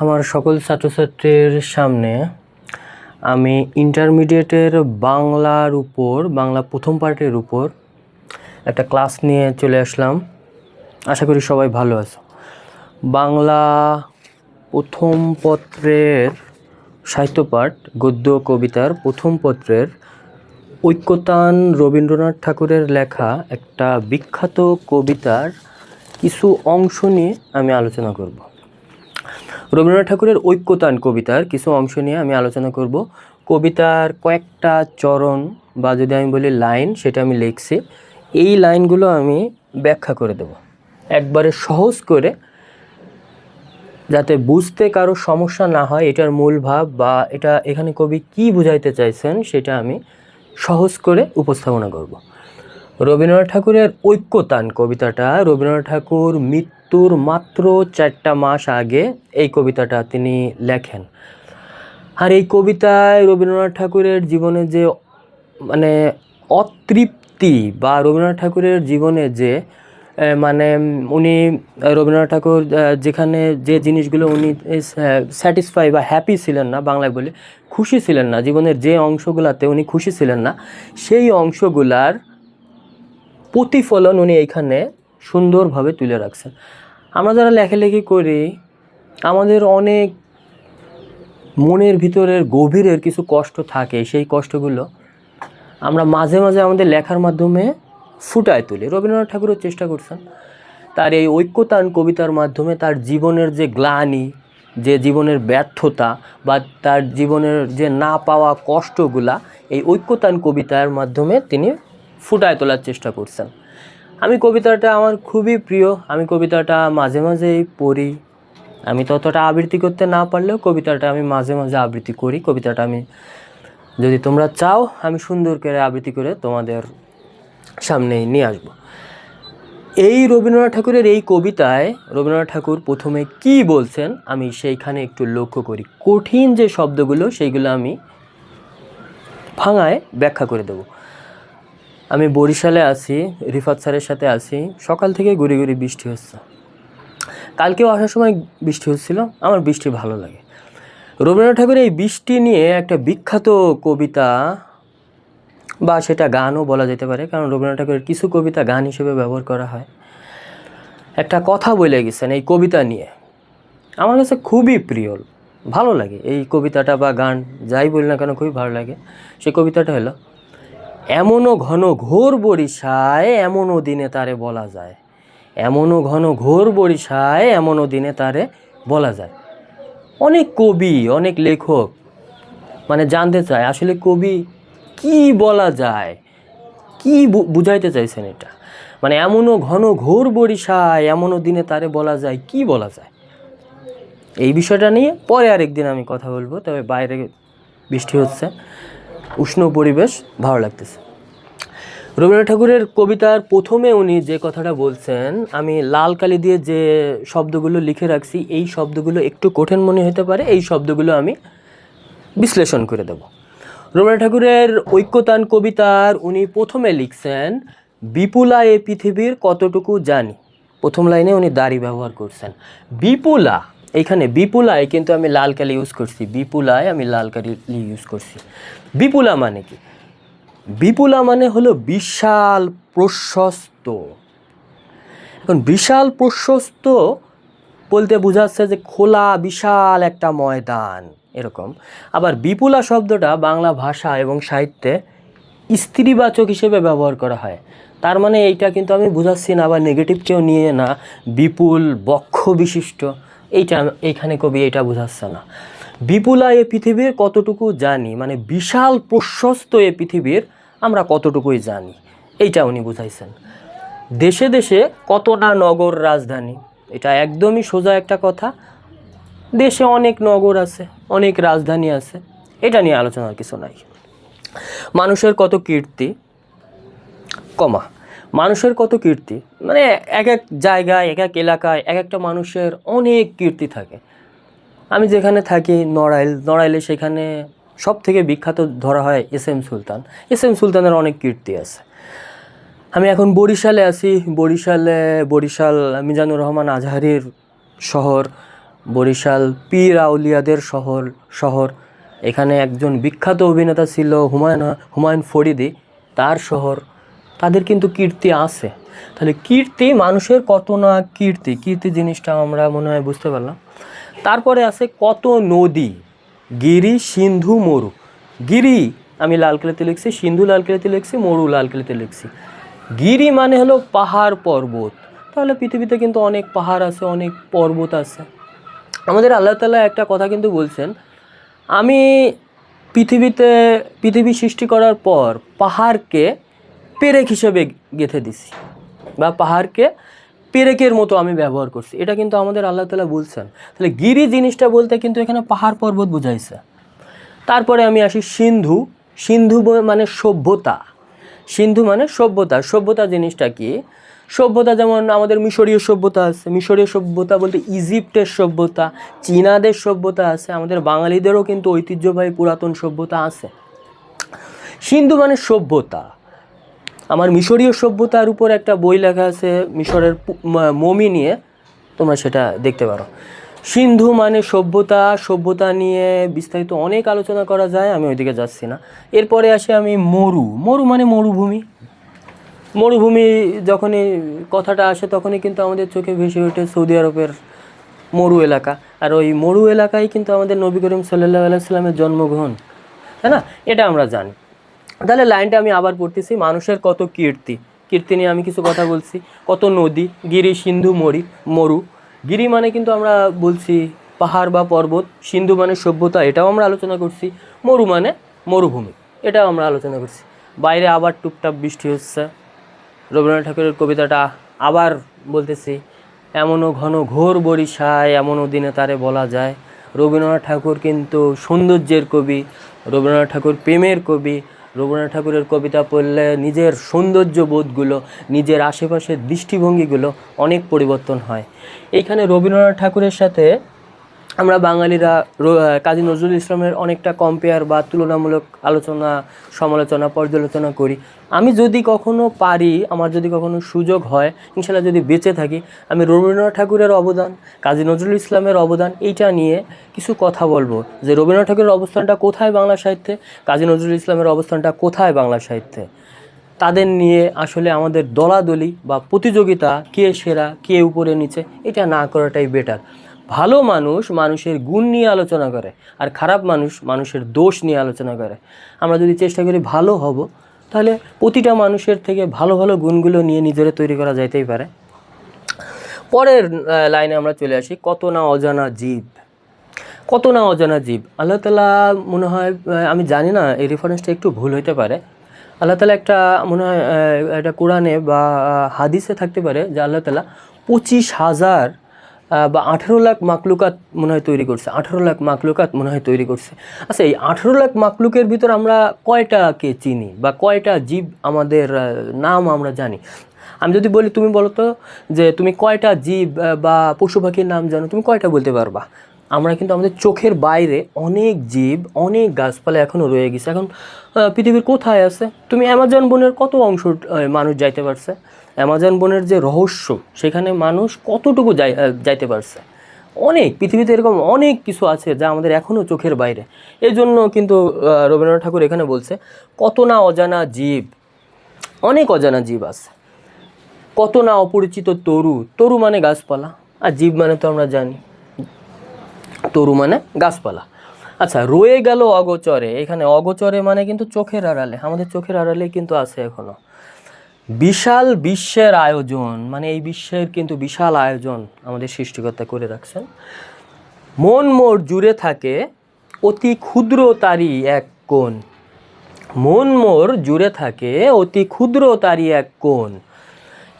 আমার সকল ছাত্রছাত্রীর সামনে আমি ইন্টারমিডিয়েটের বাংলার উপর, বাংলা প্রথম পার্টের উপর একটা ক্লাস নিয়ে চলে আসলাম। আশা করি সবাই ভালো আছো। বাংলা প্রথম পত্রের সাহিত্যপাঠ গদ্য, কবিতার প্রথম পত্রের ঐক্যতান রবীন্দ্রনাথ ঠাকুরের লেখা একটা বিখ্যাত কবিতার কিছু অংশ নিয়ে আমি আলোচনা করব। রবীন্দ্রনাথ ঠাকুরের ঐক্যতান কবিতার কিছু অংশ নিয়ে আমি আলোচনা করব। কবিতার কয়েকটা চরণ বা যদি আমি বলি লাইন সেটা আমি লিখছি, এই লাইনগুলো আমি ব্যাখ্যা করে দেব। একবারে সহজ করে যাতে বুঝতে কারও সমস্যা না হয়, এটার মূল ভাব বা এটা এখানে কবি কি বুঝাইতে চাইছেন সেটা আমি সহজ করে উপস্থাপনা করব। রবীন্দ্রনাথ ঠাকুরের ঐক্যতান কবিতাটা, রবীন্দ্রনাথ ঠাকুর মৃত্যুর মাত্র চারটা মাস আগে এই কবিতাটা তিনি লেখেন। আর এই কবিতায় রবীন্দ্রনাথ ঠাকুরের জীবনে যে মানে অতৃপ্তি বা রবীন্দ্রনাথ ঠাকুরের জীবনে যে মানে উনি রবীন্দ্রনাথ ঠাকুর যেখানে যে জিনিসগুলো উনি স্যাটিসফাই বা হ্যাপি ছিলেন না বাংলায় বলে, খুশি ছিলেন না, জীবনের যে অংশগুলাতে উনি খুশি ছিলেন না, সেই অংশগুলার প্রতিফলন উনি এইখানে সুন্দরভাবে তুলে রাখছেন। আমরা যারা লেখালেখি করি, আমাদের অনেক মনের ভিতরের গভীরের কিছু কষ্ট থাকে, সেই কষ্টগুলো আমরা মাঝে মাঝে আমাদের লেখার মাধ্যমে ফুটায় তুলি। রবীন্দ্রনাথ ঠাকুরও চেষ্টা করছেন। তার এই ঐক্যতান কবিতার মাধ্যমে তার জীবনের যে গ্লানি, যে জীবনের ব্যর্থতা বা তার জীবনের যে না পাওয়া কষ্টগুলা, এই ঐক্যতান কবিতার মাধ্যমে তিনি ফুটায় তোলার চেষ্টা করছেন। আমি কবিতাটা আমার খুবই প্রিয়। আমি কবিতাটা মাঝে মাঝেই পড়ি। আমি ততটা আবৃত্তি করতে না পারলেও কবিতাটা আমি মাঝে মাঝে আবৃত্তি করি। কবিতাটা আমি যদি তোমরা চাও, আমি সুন্দর করে আবৃত্তি করে তোমাদের সামনে নিয়ে আসব। এই রবীন্দ্রনাথ ঠাকুরের এই কবিতায় রবীন্দ্রনাথ ঠাকুর প্রথমে কি বলছেন, আমি সেইখানে একটু লক্ষ্য করি। কঠিন যে শব্দগুলো, সেইগুলো আমি ভাঙায় ব্যাখ্যা করে দেব। আমি বরিশালে আছি, রিফাত স্যারের সাথে আছি, সকাল থেকে গুড়ি গুড়ি বৃষ্টি হচ্ছে। কালকেও আসার সময় বৃষ্টি হচ্ছিল, আমার বৃষ্টি ভালো লাগে। রবীন্দ্রনাথ ঠাকুরের এই বৃষ্টি নিয়ে একটা বিখ্যাত কবিতা বা সেটা গানও বলা যেতে পারে, কারণ রবীন্দ্রনাথ ঠাকুরের কিছু কবিতা গান হিসেবে ব্যবহার করা হয়। একটা কথা বলে গেছেন এই কবিতা নিয়ে। আমার কাছে খুবই প্রিয়, ভালো লাগে এই কবিতাটা বা গান, যাই বলি না কেন খুবই ভালো লাগে। সেই কবিতাটা হলো, এমনও ঘন ঘোর বরিশায় এমনও দিনে তারে বলা যায়। এমনও ঘন ঘোর বরিশায় এমনও দিনে তারে বলা যায়। অনেক কবি, অনেক লেখক মানে জানতে চায়, আসলে কবি কি বলা যায়? কি বুঝাইতে চাইছেন এটা? মানে এমনও ঘন ঘোর বরিশায় এমনও দিনে তারে বলা যায়, কি বলা যায়? এই বিষয়টা নিয়ে পরে আরেকদিন আমি কথা বলব, তবে বাইরে বৃষ্টি হচ্ছে, উষ্ণ পরিবেশ ভালো লাগতেছে। রবীন্দ্রনাথ ঠাকুরের কবিতার প্রথমে উনি যে কথাটা বলছেন, আমি লাল কালি দিয়ে যে শব্দগুলো লিখে রাখছি, এই শব্দগুলো একটু কঠিন মনে হতে পারে, এই শব্দগুলো আমি বিশ্লেষণ করে দেব। রবীন্দ্রনাথ ঠাকুরের ঐক্যতান কবিতার উনি প্রথমে লিখছেন, বিপুলা এ পৃথিবীর কতটুকু জানি। প্রথম লাইনে উনি দাড়ি ব্যবহার করছেন। বিপুলা এইখানে বিপুলায় কিন্তু আমি লাল কালি ইউজ করছি, বিপুলায় আমি লাল কালি ইউজ করছি। বিপুলা মানে কি? বিপুলা মানে হলো বিশাল প্রশস্ত। এখন বিশাল প্রশস্ত বলতে বোঝাচ্ছে যে খোলা, বিশাল একটা ময়দান। এরকম। আবার বিপুলা শব্দটা বাংলা ভাষা এবং সাহিত্যে স্ত্রীবাচক হিসেবে ব্যবহার করা হয়। তার মানে এইটা কিন্তু আমি বুঝাচ্ছি না আবার নেগেটিভ কেউ নিয়ে না। বিপুল, বক্ষ বিশিষ্ট, এইটা এইখানে কবি এটা বোঝাচ্ছে না। বিপুলা এ পৃথিবীর কতটুকু জানি মানে বিশাল প্রশস্ত এ পৃথিবীর আমরা কতটুকুই জানি, এইটা উনি বুঝাইছেন। দেশে দেশে কত না নগর রাজধানী, এটা একদমই সোজা একটা কথা। দেশে অনেক নগর আছে, অনেক রাজধানী আছে। এটা নিয়ে আলোচনার কিছু নাই। মানুষের কত কীর্তি? কমা। মানুষের কত কীর্তি? মানে এক এক জায়গায়, এক এক এলাকায়, এক একটা মানুষের অনেক কীর্তি থাকে। আমি যেখানে থাকি, নড়াইল, নড়াইলে সেখানে সব থেকে বিখ্যাত ধরা হয় S M Sultan. S M সুলতানের অনেক কীর্তি আছে। আমি এখন বরিশালে আছি। বরিশালে, বরিশাল মিজানুর রহমান আজহারির শহর বরিশাল পীর আউলিয়াদের শহর শহর। এখানে একজন বিখ্যাত অভিনেতা ছিল হুমায়ুন হুমায়ুন ফরিদি। তার শহর, তাদের কিন্তু কীর্তি আছে। তাহলে কীর্তি মানুষের কত না কীর্তি? কীর্তি জিনিসটা আমরা মনে হয় বুঝতে পারলাম। তারপরে আছে কত নদী? গিরি, সিন্ধু, মরু। গিরি আমি লালকেলেতে লিখছি, সিন্ধু লালকেলেতে লিখছি, মরু লালকেলেতে লিখছি। গিরি মানে হলো পাহাড় পর্বত। তাহলে পৃথিবীতে কিন্তু অনেক পাহাড় আছে, অনেক পর্বত আছে। আমাদের আল্লাহ তালা একটা কথা কিন্তু বলছেন, আমি পৃথিবীতে, পৃথিবী সৃষ্টি করার পর পাহাড়কে পেরেক হিসেবে গেঁথে দিছি বা পাহাড়কে পেরেকের মতো আমি ব্যবহার করছি। এটা কিন্তু আমাদের আল্লাহ তালা বলছেন। তাহলে গিরি জিনিসটা বলতে কিন্তু এখানে পাহাড় পর্বত বোঝাইছে। তারপরে আমি আসি সিন্ধু। সিন্ধু মানে সভ্যতা। সিন্ধু মানে সভ্যতা। সভ্যতা জিনিসটা কি? সভ্যতা যেমন আমাদের মিশরীয় সভ্যতা আছে, মিশরীয় সভ্যতা বলতে ইজিপ্টের সভ্যতা, চীনাদের সভ্যতা আছে, আমাদের বাঙালিদেরও কিন্তু ঐতিহ্যবাহী পুরাতন সভ্যতা আছে। সিন্ধু মানে সভ্যতা। আমার মিশরীয় সভ্যতার উপর একটা বই লেখা আছে, মিশরের মমি নিয়ে, তোমরা সেটা দেখতে পারো। সিন্ধু মানে সভ্যতা সভ্যতা নিয়ে বিস্তারিত অনেক আলোচনা করা যায়, আমি ওইদিকে যাচ্ছি না। এরপরে আসি আমি মরু। মরু মানে মরুভূমি। মরুভূমি যখনই কথাটা আসে, তখনই কিন্তু আমাদের চোখে ভেসে ওঠে সৌদি আরবের মরু এলাকা। আর ওই মরু এলাকায় কিন্তু আমাদের নবী করিম সাল্লাহ আলাইসাল্লামের জন্মগ্রহণ। তাই না? এটা আমরা জানি। তাহলে লাইনটা আমি আবার পড়তেছি, মানুষের কত কীর্তি। কীর্তি নিয়ে আমি কিছু কথা বলছি। কত নদী, গিরি, সিন্ধু, মরি, মরু। গিরি মানে কিন্তু আমরা বলছি পাহাড় বা পর্বত, সিন্ধু মানে সভ্যতা, এটাও আমরা আলোচনা করছি। মরু মানে মরুভূমি, এটাও আমরা আলোচনা করছি। বাইরে আবার টুপটাপ বৃষ্টি হচ্ছে। রবীন্দ্রনাথ ঠাকুরের কবিতাটা আবার বলতেছি, এমনও ঘন ঘোর বরিশায়, এমনও দিনে তারে বলা যায়। রবীন্দ্রনাথ ঠাকুর কিন্তু সৌন্দর্যের কবি, রবীন্দ্রনাথ ঠাকুর প্রেমের কবি, রবীন্দ্রনাথ ঠাকুরের কবিতা পড়লে নিজের সৌন্দর্য বোধগুলো নিজের আশেপাশের দৃষ্টিভঙ্গিগুলো অনেক পরিবর্তন হয়। এইখানে রবীন্দ্রনাথ ঠাকুরের সাথে আমরা বাঙালিরা কাজী নজরুল ইসলামের অনেকটা কম্পেয়ার বা তুলনামূলক আলোচনা, সমালোচনা, পর্যালোচনা করি। আমি যদি কখনো পারি, আমার যদি কখনো সুযোগ হয়, ইনশাল্লাহ যদি বেঁচে থাকি, আমি রবীন্দ্রনাথ ঠাকুরের অবদান, কাজী নজরুল ইসলামের অবদান, এইটা নিয়ে কিছু কথা বলব। যে রবীন্দ্রনাথ ঠাকুরের অবস্থানটা কোথায় বাংলা সাহিত্যে, কাজী নজরুল ইসলামের অবস্থানটা কোথায় বাংলা সাহিত্যে? তাদের নিয়ে আসলে আমাদের দলাদলি বা প্রতিযোগিতা, কে সেরা, কে উপরে নিচে, এটা না করাটাই বেটার ভালো মানুষ মানুষের গুণ নিয়ে আলোচনা করে আর খারাপ মানুষ মানুষের দোষ নিয়ে আলোচনা করে। আমরা যদি চেষ্টা করি ভালো হব, তাহলে প্রতিটা মানুষের থেকে ভালো ভালো গুণগুলো নিয়ে নিজেরা তৈরি করা যাইতেই পারে। পরের লাইনে আমরা চলে আসি, কত না অজানা জীব। কত না অজানা জীব। আল্লাহ তালা মনে হয় আমি জানি না, এই রেফারেন্সটা একটু ভুল হইতে পারে। আল্লাহ তালা একটা, মনে হয় একটা কোরআনে বা হাদিসে থাকতে পারে যে আল্লাহ তালা পঁচিশ হাজার বা আঠেরো লাখ মাকলুকাত মনে হয় তৈরি করছে। আঠেরো লাখ মাকলুকাত মনে হয় তৈরি করছে। আচ্ছা এই আঠেরো লাখ মাকলুকের ভিতর আমরা কয়টাকে চিনি বা কয়টা জীব আমাদের নাম আমরা জানি? আমি যদি বলি, তুমি বলো তো যে তুমি কয়টা জীব বা পশু পাখির নাম জানো? তুমি কয়টা বলতে পারবা? আমরা কিন্তু আমাদের চোখের বাইরে অনেক জীব, অনেক গাছপালা এখনও রয়ে গেছে। এখন পৃথিবীর কোথায় আছে? তুমি অ্যামাজন বনের কত অংশ মানুষ যাইতে পারছে? অ্যামাজন বনের যে রহস্য, সেখানে মানুষ কতটুকু যাই যাইতে পারছে? অনেক, পৃথিবীতে এরকম অনেক কিছু আছে যা আমাদের এখনও চোখের বাইরে। এই জন্য কিন্তু রবীন্দ্রনাথ ঠাকুর এখানে বলছে, কত না অজানা জীব, অনেক অজানা জীব আছে। কত না অপরিচিত তরু তরু মানে গাছপালা, আর জীব মানে তো আমরা জানি, তরু মানে গাছপালা। আচ্ছা রয়ে গেল অগোচরে, এখানে অগোচরে মানে কিন্তু চোখের আড়ালে, আমাদের চোখের আড়ালে কিন্তু আছে এখনও। বিশাল বিশ্বের আয়োজন মানে এই বিশ্বের কিন্তু বিশাল আয়োজন আমাদের সৃষ্টিকর্তা করে রাখছেন। মন মোর জুড়ে থাকে অতি ক্ষুদ্র তারই এক কোণ। মন মোর জুড়ে থাকে অতি ক্ষুদ্র তারই এক কোণ।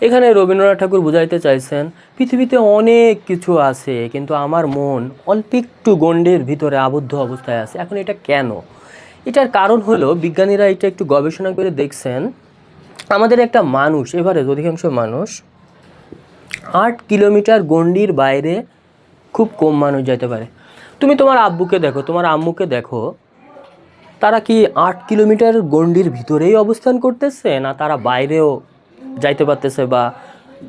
এখানে রবীন্দ্রনাথ ঠাকুর বুঝাইতে চাইছেন, পৃথিবীতে অনেক কিছু আছে, কিন্তু আমার মন অল্প একটু গণ্ডের ভিতরে আবদ্ধ অবস্থায় আছে। এখন এটা কেন? এটার কারণ হলো বিজ্ঞানীরা এটা একটু গবেষণা করে দেখছেন আমাদের একটা মানুষ এবারে অধিকাংশ মানুষ, আট কিলোমিটার গণ্ডির বাইরে খুব কম মানুষ যেতে পারে। তুমি তোমার আব্বুকে দেখো, তোমার আম্মুকে দেখো, তারা কি আট কিলোমিটার গণ্ডির ভিতরেই অবস্থান করতেছে, না তারা বাইরেও যাইতে পারতেছে বা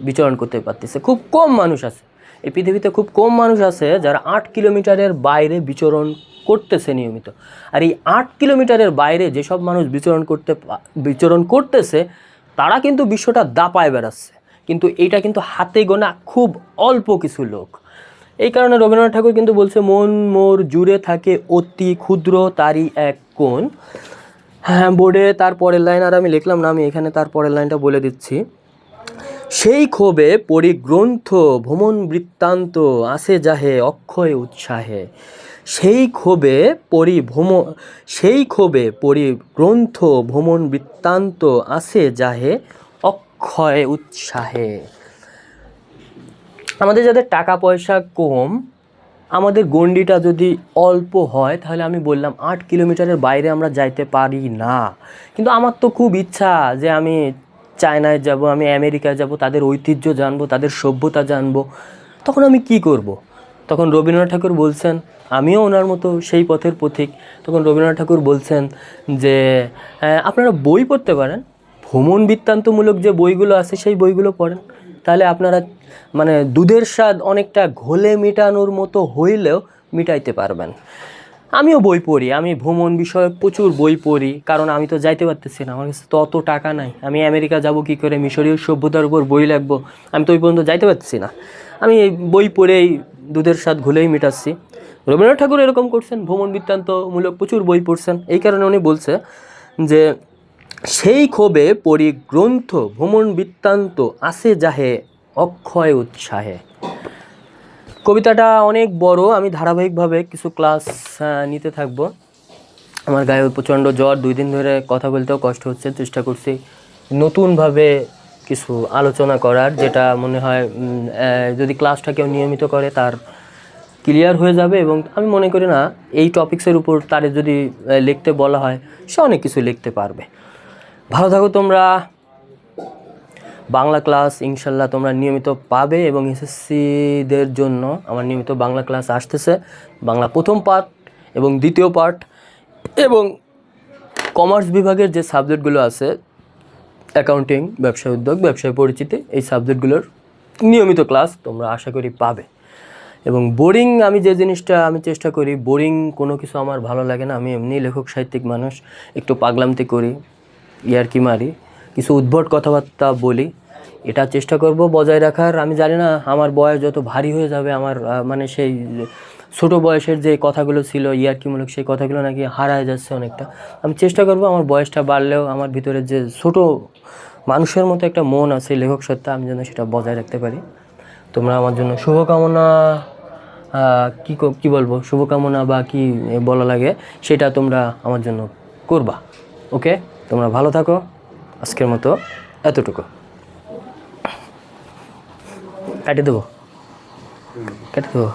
বিচরণ করতে পারতেছে? খুব কম মানুষ আছে। এই পৃথিবীতে খুব কম মানুষ আছে যারা আট কিলোমিটারের বাইরে বিচরণ করতেছে নিয়মিত। আর এই আট কিলোমিটারের বাইরে যেসব মানুষ বিচরণ করতে বিচরণ করতেছে তারা কিন্তু বিশ্বটা দাপায় বেড়াচ্ছে। কিন্তু এইটা কিন্তু হাতে গোনা খুব অল্প কিছু লোক। এই কারণে রবীন্দ্রনাথ ঠাকুর কিন্তু বলছে, মন মোর জুড়ে থাকে অতি ক্ষুদ্র তারই এক কোণ। হ্যাঁ বোর্ডে তার পরের লাইন, আর আমি লিখলাম না, আমি এখানে তার পরের লাইনটা বলে দিচ্ছি। সেই ক্ষোভে পরিগ্রন্থ ভ্রমণ বৃত্তান্ত আসে যাহে অক্ষয় উৎসাহে। সেই ক্ষোভে পরিভ্রম, সেই ক্ষোভে পরিগ্রন্থ ভ্রমণ বৃত্তান্ত আসে যাহে অক্ষয় উৎসাহে। আমাদের যাদের টাকা পয়সা কম, আমাদের গণ্ডিটা যদি অল্প হয়, তাহলে আমি বললাম আট কিলোমিটারের বাইরে আমরা যাইতে পারি না। কিন্তু আমার তো খুব ইচ্ছা যে আমি চায়নায় যাব, আমি আমেরিকায় যাব, তাদের ঐতিহ্য জানব, তাদের সভ্যতা জানব। তখন আমি কি করব। তখন রবীন্দ্রনাথ ঠাকুর বলছেন, আমিও ওনার মতো সেই পথের পথিক। তখন রবীন্দ্রনাথ ঠাকুর বলছেন যে আপনারা বই পড়তে পারেন। ভ্রমণ বৃত্তান্তমূলক যে বইগুলো আছে, সেই বইগুলো পড়েন। তাহলে আপনারা মানে দুধের স্বাদ অনেকটা ঘোলে মেটানোর মতো হইলেও মিটাইতে পারবেন। আমিও বই পড়ি, আমি ভ্রমণ বিষয়ে প্রচুর বই পড়ি, কারণ আমি তো যাইতে পারতেছি না, আমার কাছে তো অত টাকা নাই। আমি আমেরিকা যাব কি করে, মিশরীয় সভ্যতার উপর বই লাগবো, আমি তো ওই পর্যন্ত যাইতে পারতেছি না। আমি বই পড়েই দুধের স্বাদ ঘুলেই মেটাচ্ছি। রবীন্দ্রনাথ ঠাকুর এরকম করছেন, ভ্রমণ বৃত্তান্তমূলক প্রচুর বই পড়ছেন, এই কারণে উনি বলছে যে, সেই ক্ষোভে পরিগ্রন্থ ভ্রমণ বৃত্তান্ত আসে যাহে অক্ষয় উৎসাহে। কবিতাটা অনেক বড়, আমি ধারাবাহিকভাবে কিছু ক্লাস নিতে থাকব। আমার গায়ে প্রচণ্ড জ্বর, দুই দিন ধরে কথা বলতেও কষ্ট হচ্ছে, চেষ্টা করছি নতুনভাবে কিছু আলোচনা করার, যেটা মনে হয় যদি ক্লাসটা কেউ নিয়মিত করে তার ক্লিয়ার হয়ে যাবে এবং আমি মনে করি না, এই টপিক্সের উপর তারে যদি লিখতে বলা হয়, সে অনেক কিছু লিখতে পারবে। ভালো থাকো তোমরা। বাংলা ক্লাস ইনশাল্লাহ তোমরা নিয়মিত পাবে এবং এসএসসিদের জন্য আমার নিয়মিত বাংলা ক্লাস আসতেছে। বাংলা প্রথম পার্ট এবং দ্বিতীয় পার্ট এবং কমার্স বিভাগের যে সাবজেক্টগুলো আছে, অ্যাকাউন্টিং, ব্যবসায় উদ্যোগ, ব্যবসায় পরিচিতি, এই সাবজেক্টগুলোর নিয়মিত ক্লাস তোমরা আশা করি পাবে। এবং বোরিং আমি যে জিনিসটা আমি চেষ্টা করি, বোরিং কোনো কিছু আমার ভালো লাগে না। আমি এমনি লেখক, সাহিত্যিক মানুষ, একটু পাগলামতি করি, ইয়ারকি মারি, কিছু উদ্ভট কথাবার্তা বলি। এটা চেষ্টা করব বজায় রাখার। আমি জানি না, আমার বয়স যত ভারী হয়ে যাবে, আমার মানে সেই ছোট বয়সের যে কথাগুলো ছিল, ইয়ারকিমূলক সেই কথাগুলো নাকি হারায় যাচ্ছে অনেকটা। আমি চেষ্টা করব আমার বয়সটা বাড়লেও আমার ভিতরে যে ছোট মানুষের মতো একটা মন আছে, লেখক সত্তা, আমি যেন সেটা বজায় রাখতে পারি। তোমরা আমার জন্য শুভকামনা ক- কি বলব? শুভকামনা বা কি বলা লাগে, সেটা তোমরা আমার জন্য করবা। ওকে? তোমরা ভালো থাকো। আজকের মতো এতটুকু। কাটে দেবো? কেটে দেবো?